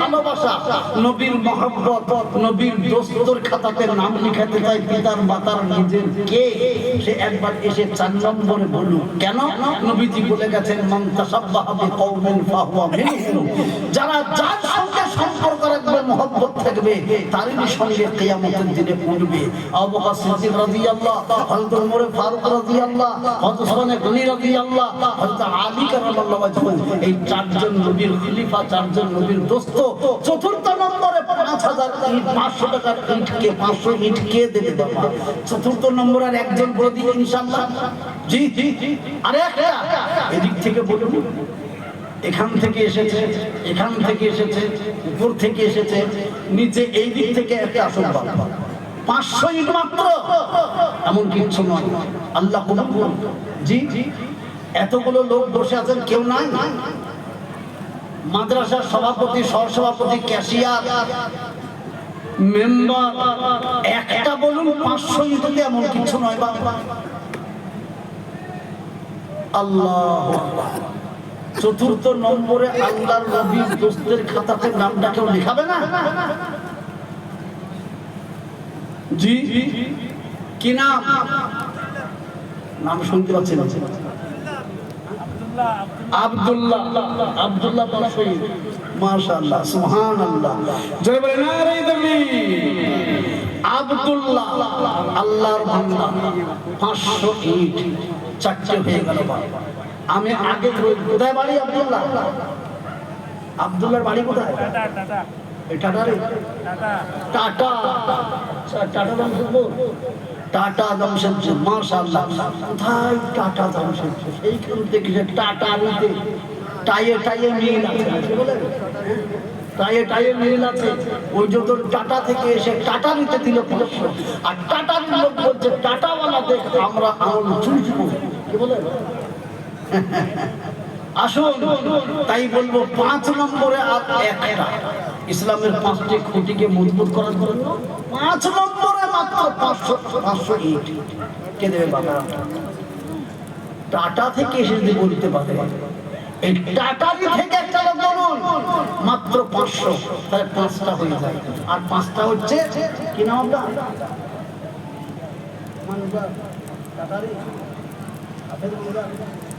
ভালোবাসা, নবীর মহব্বত, নবীর দোস্তর খাতাতে নাম লিখাতে চাই পিতার মাতার নিজের কে? সে একবার এসে চার নম্বরে বলুক কেন? নবীজি বলে গেছেন মন্তাসাব্বাহ তাসাব্বাহা বিকওমিন ফাহুয়া যারা যার সঙ্গে সম্পর্ক মহব্বত থাকবে, তারই সঙ্গে কিয়ামতের দিনে বকর সিদ্দিক রাদিয়াল্লাহ হযরত ফারুক রাদিয়াল্লাহ হযরত ওসমান গনি রাদিয়াল্লাহ হযরত আলী কারামাল্লাহু ওয়াজহু এই চারজন নবীর খলিফা, চারজন নবীর দোস্ত, চতুর্থ নম্বরে পাঁচ হাজার ইট, পাঁচশো টাকার ইটকে, পাঁচশো ইট কে দেবে বাবা। চতুর্থ নম্বর আর একজন বলে দিন ইনশাল্লাহ জি আরে একটা, এদিক থেকে বলুন এখান থেকে এসেছে, এখান থেকে এসেছে, উপর থেকে এসেছে, নিচে এই দিক থেকে একটা আসল পাঁচশো ইট মাত্র, এমন কিচ্ছু নয়। আল্লাহ। জি, এতগুলো লোক বসে আছেন, কেউ নাই? মাদ্রাসার সভাপতি, সহসভাপতি, ক্যাশিয়ার, মেম্বার, একটা বলুন, পাঁচশো ইটতে এমন কিছু নয় বাবা আল্লাহ চতুর্থ নম্বরে আল্লাহর নবীর দোস্তের খাতাতে নামটা কেউ লিখাবে না? জি কি নাম? নাম শুনতে পাচ্ছি না। আব্দুল্লাহ। আব্দুল্লাহ। মাশাআল্লাহ সুবহানাল্লাহ। জয় বলে নারে আব্দুল্লাহ আল্লাহর বান্দা। 500 ইট চারটে হয়ে গেল বাবা। আমি আগে কোথায় বাড়ি আব্দুল্লাহ? আব্দুল্লাহর বাড়ি কোথায়? টাটা টাটা। জামশেদপুর? টাটা জামশেদপুর মাশাআল্লাহ। কোথায় টাটা জামশেদপুর? এইখান থেকে যে টাটা নিতে টাইয়ে টাইয়ে মিল আছে? টাইয়ে টাইয়ে মিল আছে। ওই যত টাটা থেকে এসে টাটা নিতে দিল পাঁচশো আর টাটার লোক বলছে টাটাওয়ালা দেখ আমরা আঙুল চুলচুল কি বলে? আসুন, তাই বলব পাঁচ নম্বরে একটা। ইসলামের পাঁচটি খুঁটিকে মজবুত করার জন্য পাঁচ নম্বরে মাত্র পাঁচশো পাঁচশো ইট। কে বাবা? টাটা থেকে এসে যদি বলতে পারে, এই টাটারি থেকে মাত্র পাঁচশো, তাহলে পাঁচটা হয়ে যায়। আর পাঁচটা হচ্ছে, কি নাম আপনার? টাটারি।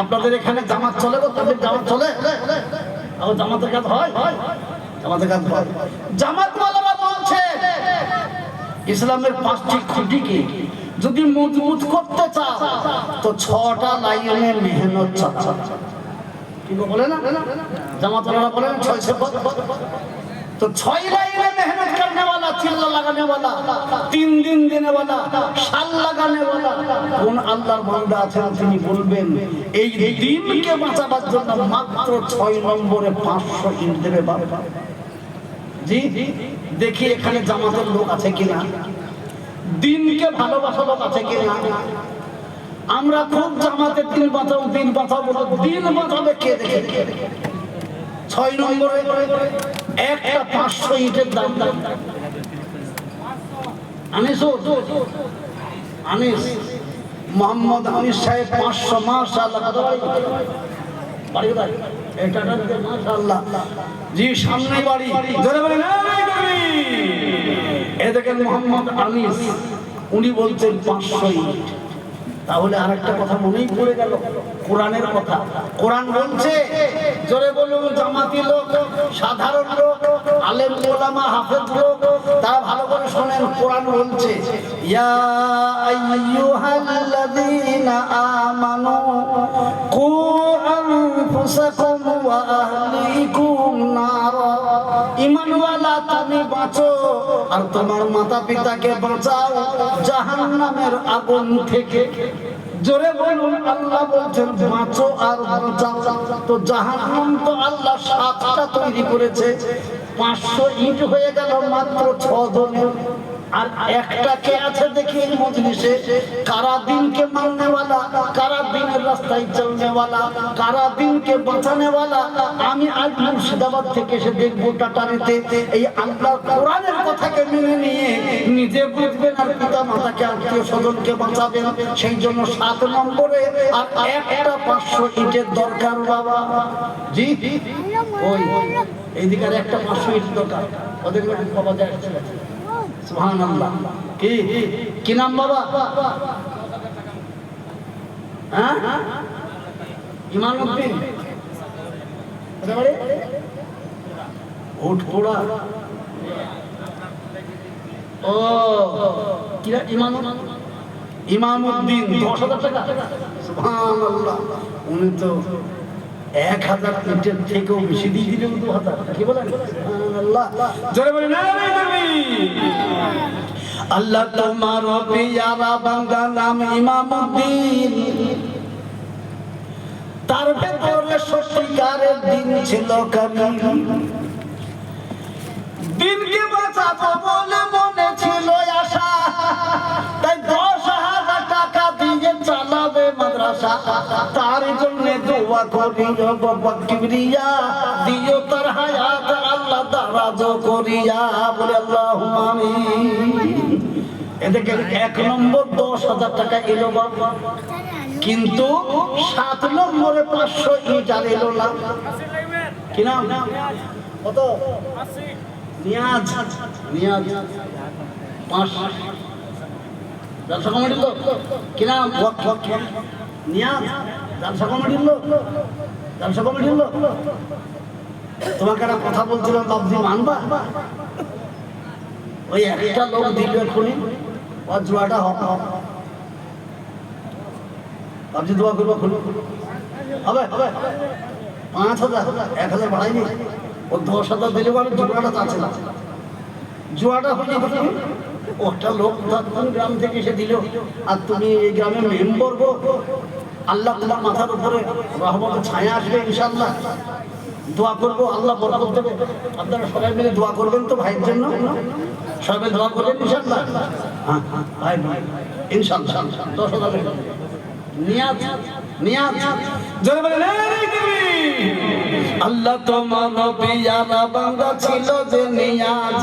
আপনাদের এখানে জামাত চলে গো, তাদের জামাত চলে? জামাতের কাজ হয়? জামাতের কাজ হয়। জামাত মালারা বলছে, ইসলামের পাঁচটি খুঁটি খুঁটিকে যদি মজবুত করতে চাও, তো ছটা লাইনে মেহনত চাচ্ছা কি বলে না? জামাত বলেন ছয় সে তো ছয় লাইনে মেহনত করনে वाला চিল্লা লাগানে वाला তিন দিন দিনে वाला সাল লাগানে वाला কোন আল্লাহর বান্দা আছেন তিনি বলবেন এই দিনকে বাঁচাবার জন্য মাত্র ছয় নম্বরে পাঁচশো ইট দেবে বাবা জি দেখি এখানে জামাতের লোক আছে কিনা দিনকে ভালোবাসা লোক আছে কিনা আমরা খুব জামাতের দিন বাঁচাও দিন বাঁচাও বলো দিন বাঁচাবে কে দেখে কে দেখে? ছয় নম্বরে একটা পাঁচশো ইটের দাম দাম। আনিস আনিস। মোহাম্মদ আনিস সাহেব পাঁচশো মাস মাশাআল্লাহ। জি, সামনে বাড়ি। জোরে বলেন মোহাম্মদ আনিস, উনি বলছেন পাঁচশো ইট। তাহলে আরেকটা কথা মনেই পড়ে গেল। কোরআনের কথা। কোরআন বলছে, জোরে বলুন, জামাতি লোক, সাধারণ লোক, আলেম, ওলামা, হাফেজ লোক, তারা ভালো করে শোনেন, কোরআন বলছে, ইয়া আইয়ুহাল্লাযীনা আমানু, কু আনফুসাকুম ওয়া আহলিকুম নারা ঈমানওয়ালা তুমি বাঁচো আর তোমার মাতা পিতাকে বাঁচাও জাহান্নামের আগুন থেকে। জোরে বলুন, আল্লাহ বলছেন, বাঁচো আর বাঁচাও। তো জাহান্নাম তো আল্লাহ সাতটা তৈরি করেছে। পাঁচশো ইট হয়ে গেল মাত্র ছ জনের আর একটা কে আছে দেখি এই মজলিসে কারা দিনকে মাননে वाला কারা দিনের রাস্তায় চলনে वाला কারা দিনকে বাঁচানে वाला আমি আজ মুর্শিদাবাদ থেকে এসে দেখবো টাটারিতে এই আল্লাহ কোরআনের কথাকে মেনে নিয়ে নিজে বুঝবেন আর পিতা মাতাকে আত্মীয় স্বজনকে বাঁচাবেন সেই জন্য সাত নম্বরে আর একটা পাঁচশো ইটের দরকার বাবা জি ওই এইদিকে আর একটা পাঁচশো ইট দরকার ওদের বাবা যায় সুবহানাল্লাহ। কি? কি নাম বাবা? হ্যাঁ? বাড়ি? উটপুরা ও, কিরা ইমান ইমামউদ্দিন দশ হাজার টাকা। সুবহানাল্লাহ। উনি তো এক হাজার থেকেও বেশি দিয়ে দিলেন দু হাজার। কি বলেন? সুবহানাল্লাহ। জোরে বলেন আল্লাহ তোমার পিয়ারা বান্দা নাম ইমামউদ্দিন তার ভেতরে সত্যিকারের দিন ছিল কবি দিনকে বাঁচাবো বলে মনে ছিল আশা। তাই দশ মাদ্রাসা, তার জন্য দোয়া করি বাবা কিবরিয়া, দিও তার হায়াত, আল্লাহ দারাজ করিয়া, বলে আল্লাহ এদিকে এক নম্বর দশ হাজার টাকা এলো বাবা। কিন্তু সাত নম্বরে পাঁচশো ইট আর এলো না। কি নাম? কত? নিয়াজ। নিয়াজ। পাঁচ। ব্যবসা কমিটির লোক। কি নাম? ওয়াক, ওয়াক, ওয়াক। নিয়াজ? ব্যবসা কমিটির লোক। ব্যবসা কমিটির লোক। তোমাকে একটা কথা বলছিলাম বাবজি মানবা? ওই একটা লোক দিল এক্ষুনি ওর জুয়াটা হবে ভাবছি দোয়া করব খুলবো হবে? হবে? পাঁচ হাজার এক হাজার বাড়াইনি। ও দশ হাজার দিলে আমি জুয়াটা চাচ্ছিলাম জুয়াটা হলে? ওটা লোক কোন গ্রাম থেকে এসে দিল। আর তুমি এই গ্রামের মেম্বর আল্লাহ তোমার মাথার উপরে রহমত ছায়া আসবে ইনশাল্লাহ দোয়া করব আল্লাহ বরকত দেবে। আপনারা সবাই মিলে দোয়া করবেন তো ভাইয়ের জন্য? সবাই দোয়া করবেন ইনশাল্লাহ হ্যাঁ হ্যাঁ, ভাই ভাই ইনশাল্লাহ দশ হাজার ইলাহা ইল্লাল্লাহ। আল্লাহ তোমার পিয়ারা বান্দা ছিল যে নিয়াজ।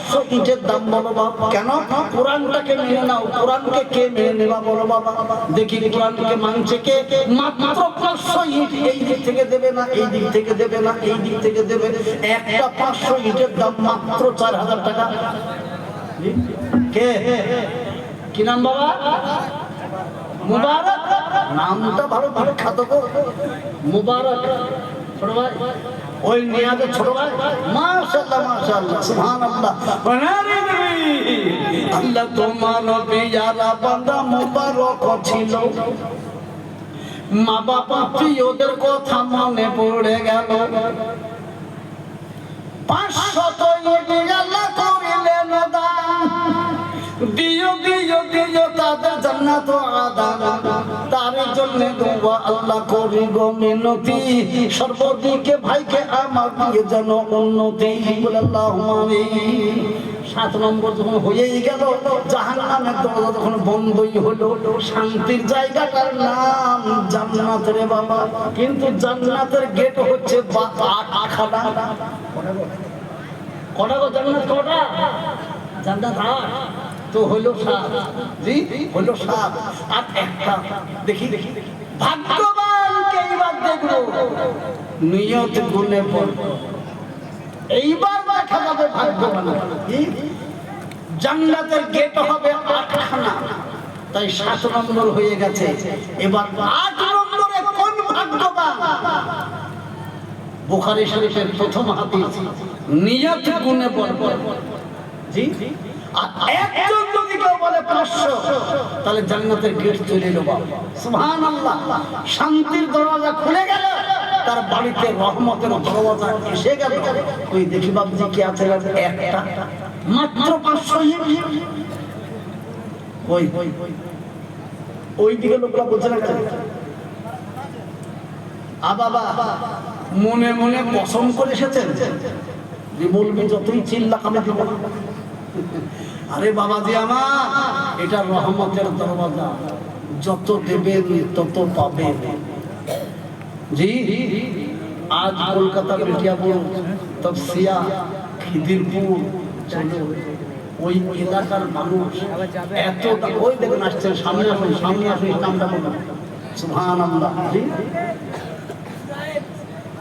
পাঁচশো ইটের দাম বলো বাবা কেন? কোরআনটাকে মেনে নাও। কোরআনকে কে মেনে নেবা বলো বাবা? দেখি কোরআনকে মানছে কে? মাত্র পাঁচশো ইট এই দিক থেকে দেবে না, এই দিক থেকে দেবে না, এই দিক থেকে দেবে। একটা পাঁচশো ইটের দাম মাত্র চার হাজার টাকা। কে? কি নাম বাবা? মুবারক। নামটা ভালো বিখ্যাত মুবারক। ছোট ভাই। ওই মেয়াদের ছোট ভাই? মাশাআল্লাহ মাশাআল্লাহ সুবহানাল্লাহ। বনারে নবী। আল্লাহ তোমার পিয়ারা বান্দা মুবারক ছিল। মা বাবা প্রিয়দের কথা মনে পড়ে গেল। পাঁচশত আল্লাহ করিলেন দান তার জন্য আল্লাহ করি সর্বদিকে ভাইকে যেন। সাত নম্বর যখন হয়েই যখন বন্ধই হলো, শান্তির জায়গাটার নাম জান্নাত রে বাবা। কিন্তু জান্নাতের গেট হচ্ছে আখানা। কটা গো? তো হলো সাত জি, হলো সাত আর একটা, দেখি দেখি নিয়ত গুণে পড়ব এইবার দেখা যাবে ভাগ্যবান। জান্নাতের গেট হবে আটখানা। তাই সাত নম্বর হয়ে গেছে। এবার আট নম্বরে কোন ভাগ্যবান? বুখারী শরীফের প্রথম হাদিস, নিয়ত গুণে পড়ব জি? একজন যদি কেউ বলে পাঁচশো, তাহলে জান্নাতের গেট চলে এলো সুহান আল্লাহ শান্তির দরজা খুলে গেল, তার বাড়িতে রহমতের এসে গেল। ওই দেখি কি আছে একটা। মাত্র পাঁচশো বাবা, মনে মনে পছন্দ করে এসেছেন? যতই চিল্লা কামে দিব। আরে বাবা যে আমার, এটা রহমতের দরওয়াজা। যত দেবেন তত পাবেন জি, আজ কলকাতার বেটিয়াপুর তফসিয়া, খিদিরপুর, চলো, ওই এলাকার মানুষ এত ওই দেখুন আসছেন সামনে আসুন সামনে আসুন নামটা বলুন। সুহান আল্লাহ জি।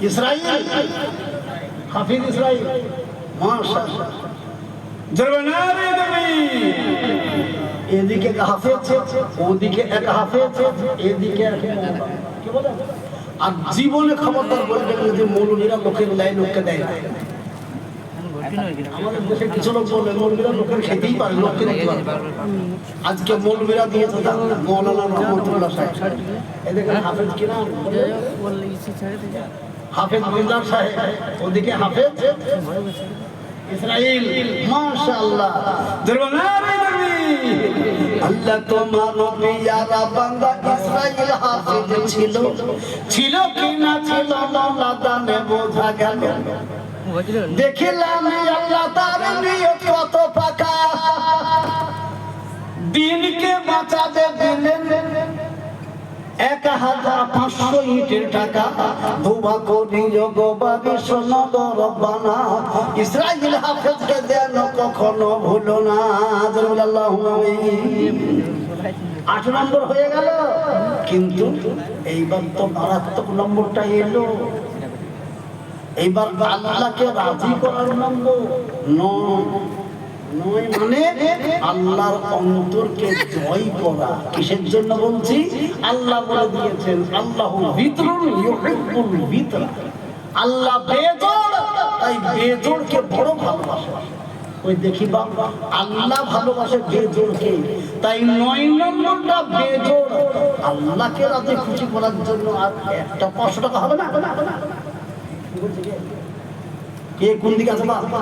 ইসরাইল, হাফিজ ইসরাইল। মাশাআল্লাহ। এদিকে ওদিকে এক হাফেজ, এদিকে আর জীবনে খবরদার বলবেন না যে মৌলবীরা লোকের লাই লোককে দেয়। আমাদের দেশে কিছু লোক বলে লোকের খেতেই পারে, লোককে আজকে মৌলবীরা দিয়েছে ওদিকে হাফেজ। ইসরাইল, মাশাআল্লাহ। দরবারে নবী আল্লাহ তোমার পিয়ারা বান্দা ইসরাইল হাফেজ ছিল। ছিল কি না ছিল মাওলা দানে বোঝা গেল। দেখিলাম আল্লাহ তার নিয়ত কত পাকা। দিনকে বাঁচাতে দিলেন এক হাজার পাঁচশো ইটের টাকা। ধোবা করি যোগবাদী সোনদর বানা। ইসরাইল হাফেজকে দেন কখনো ভুলো না। আল্লাহুম্মা আট নম্বর হয়ে গেল। কিন্তু এইবার তো মারাত্মক নম্বরটা এলো। এইবার আল্লাহকে রাজি করার নম্বর। নয়। নয় মানে আল্লাহর অন্তরকে জয় করা। কিসের জন্য বলছি? আল্লাহ বলে দিয়েছেন, আল্লাহ বিতরণ ইউহিব্বুল বিতর আল্লাহ বেজোড়, তাই বেজোড়কে বড় ভালোবাসে। ওই দেখি বাবা আল্লাহ ভালোবাসে বেজোড়কে। তাই নয় নম্বরটা বেজোড়। আল্লাহকে রাতে খুশি করার জন্য আর একটা পাঁচশো টাকা হবে না? কে কোন দিকে আছে বাবা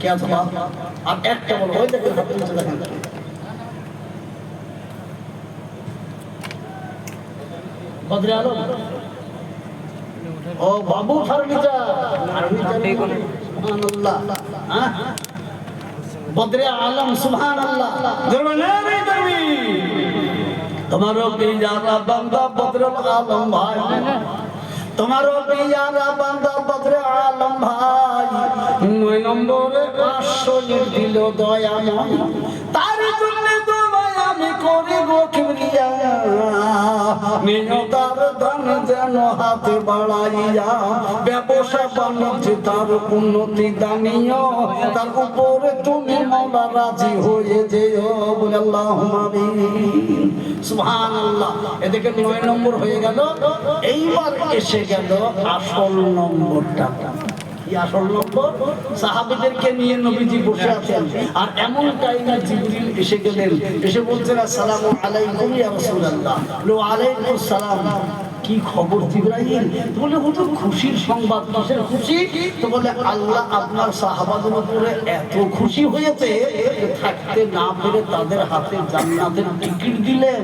কে আছে আর একটা বলো ওই দেখেন হাত তুলছে দেখেন বদরে আলো? ও বাবু ফার্নিচার। ফার্নিচার সুবহানাল্লাহ। হ্যাঁ? বদরে আলম সুবহান আল্লাহ দরবি তোমারও পিয়ারা বান্দা বদরে আলম ভাই। তোমারও পিয়ারা বান্দা বদরে আলম ভাই। নয় নম্বরে পাঁচশো দিল দয়াময়। তার জন্য আমি গো কিবরিয়া নিয়তার দান যেন হাতে বাড়াইয়া, ব্যবসা বাণিজ্য তার উন্নতি দানীয় তার উপরে তুমি মৌলা রাজি হয়ে যেও আল্লাহ সুহান আল্লাহ এদিকে নয় নম্বর হয়ে গেল, এইবার এসে গেল আসল নম্বরটা। সাহাবিদেরকে নিয়ে নবীজি বসে আছেন। আর এমন টাইমে জিবরিল এসে গেলেন, এসে বলছেন, আসসালামু আলাইকুম ইয়া রাসূলুল্লাহ। লো, আলাইকুম সালাম কি খবর জিবরাইল? তো বলে হুজুর খুশির সংবাদ কিসের খুশি? তো বলে আল্লাহ আপনার সাহাবাদের উপরে এত খুশি হয়েছে যে থাকতে না পেরে তাদের হাতে জান্নাতের টিকিট দিলেন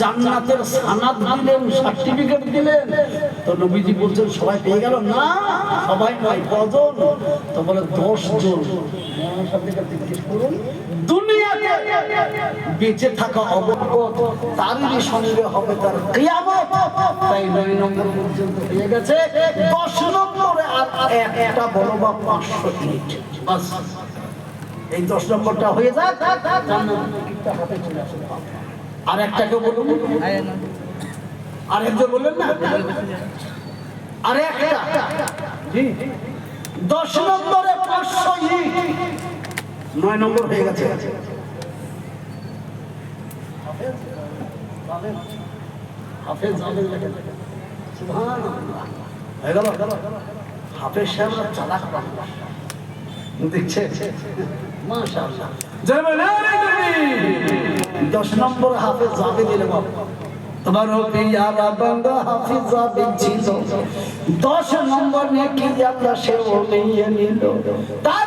জান্নাতের সানাদ দিলেন সার্টিফিকেট দিলেন। তো নবীজি বলছেন সবাই পেয়ে গেল? না সবাই নয় কজন? তো বলে দশ জন দুনিয়াতে বেঁচে থাকা অবগত, তারই সঙ্গে হবে তার কিয়ামত। তাই নয় নম্বর পর্যন্ত হয়ে গেছে। দশ নম্বরে আর একটা বড় বা পাঁচশো বাস। এই দশ নম্বরটা হয়ে যাক। আর একটাকে বলুন। আর একজন বললেন না। আর একটা। দশ নম্বরে পাঁচশো ইট নয় নম্বর হয়ে গেছে। হাফেজ হাফেজ লেখা লেখা। সুবহানাল্লাহ। হয়ে গেল হাফেজ সাহেবরা চালাক মানুষ। দেখছে মাশাআল্লাহ জয় বলে, "নারে তাকবীর!" দশ নম্বর হাফেজ যাবে দিলে বাবা তোমার পিয়ারা বান্দা হাফিজা বিচ্ছিল দশ নম্বর নেকি আল্লাহ সে ও নিয়ে নিল তার